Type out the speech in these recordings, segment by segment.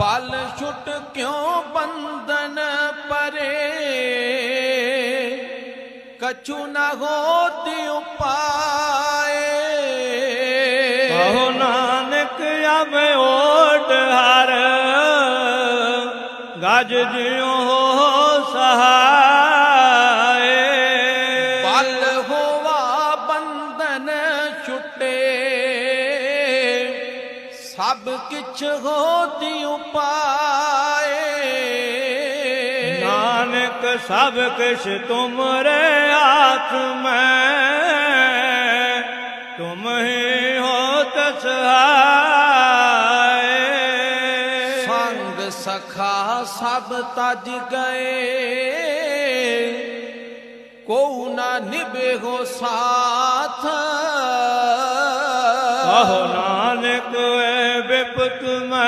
ਬਲ ਛੁਟ ਕਿਉਂ ਬੰਧਨ ਪਰੇ? ਕਛੂ ਨਾ ਹੋਤੀ ਉਪਾਏ ਕਹੋ ਨਾਨਕ ਆਵੇ ਓਟ ਹਰ। ਗਜ ਜਿਉ ਹੋ ਸਹਾਏ। ਬਲ ਹੋਵਾ ਬੰਧਨ ਛੁਟੇ। ਸਭ ਕਿਛ ਹੋਤੀ ਉਪਾਏ। ਨਾਨਕ ਸਭ ਕਿਛ ਤੁਮਰੇ ਹਾਥ ਮੈਂ ਤੁਮ ਹੀ ਹੋਤ ਸਹਾਏ। ਸੰਗ ਸਖਾ ਸਭ ਤਜ ਗਏ ਕੋ ਨਾ ਨਿਭੇ ਹੋ ਸਾਥ। ਕਹੋ ਨਾਨਕ ਏ। ਬਿਪਤ ਮੈਂ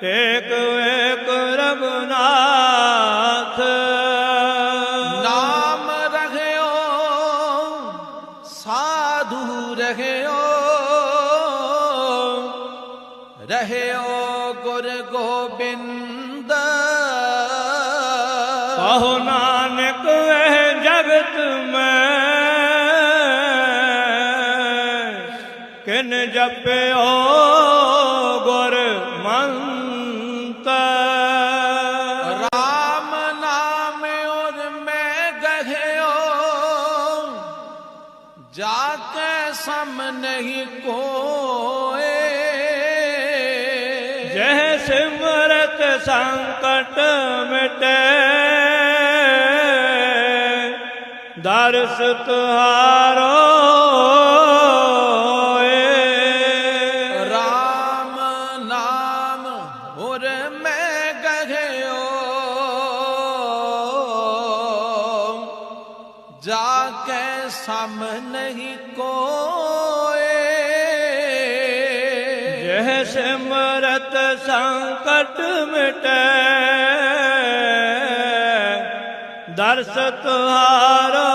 ਟੇਕ ਏਕ ਰਗਨਾਥ ਨਾਮ ਰਹਿਓ ਸਾਧੂ ਰਹਿਓ ਰਹਿਓ ਗੁਰ ਗੋਬਿੰਦ ਕਹੋ ਨਾਨਕ ਇਹ ਜਗਤ ਮੈਂ ਕਿਨ ਜਪਿਓ ਗੁਰ ਮੰਤਰ। ਰਾਮ ਨਾਮ ਔਰ ਮੈਂ ਗਹਿਓ ਜਾ ਕੇ ਸਮ ਨਹੀਂ ਕੋਏ। ਜਹ ਸਿਮਰਤ ਸੰਕਟ ਮਿਟੇ ਦਰਸ ਤੁਹਾਰੋ ਔਰ ਮੈਂ ਗਹਿਓ ਜਾ ਕੇ ਸਮ ਨਹੀਂ ਕੋਏ। ਜਹ ਸਿਮਰਤ ਸੰਕਟ ਮਿਟੇ ਦਰਸ ਤੁਹਾਰੋ।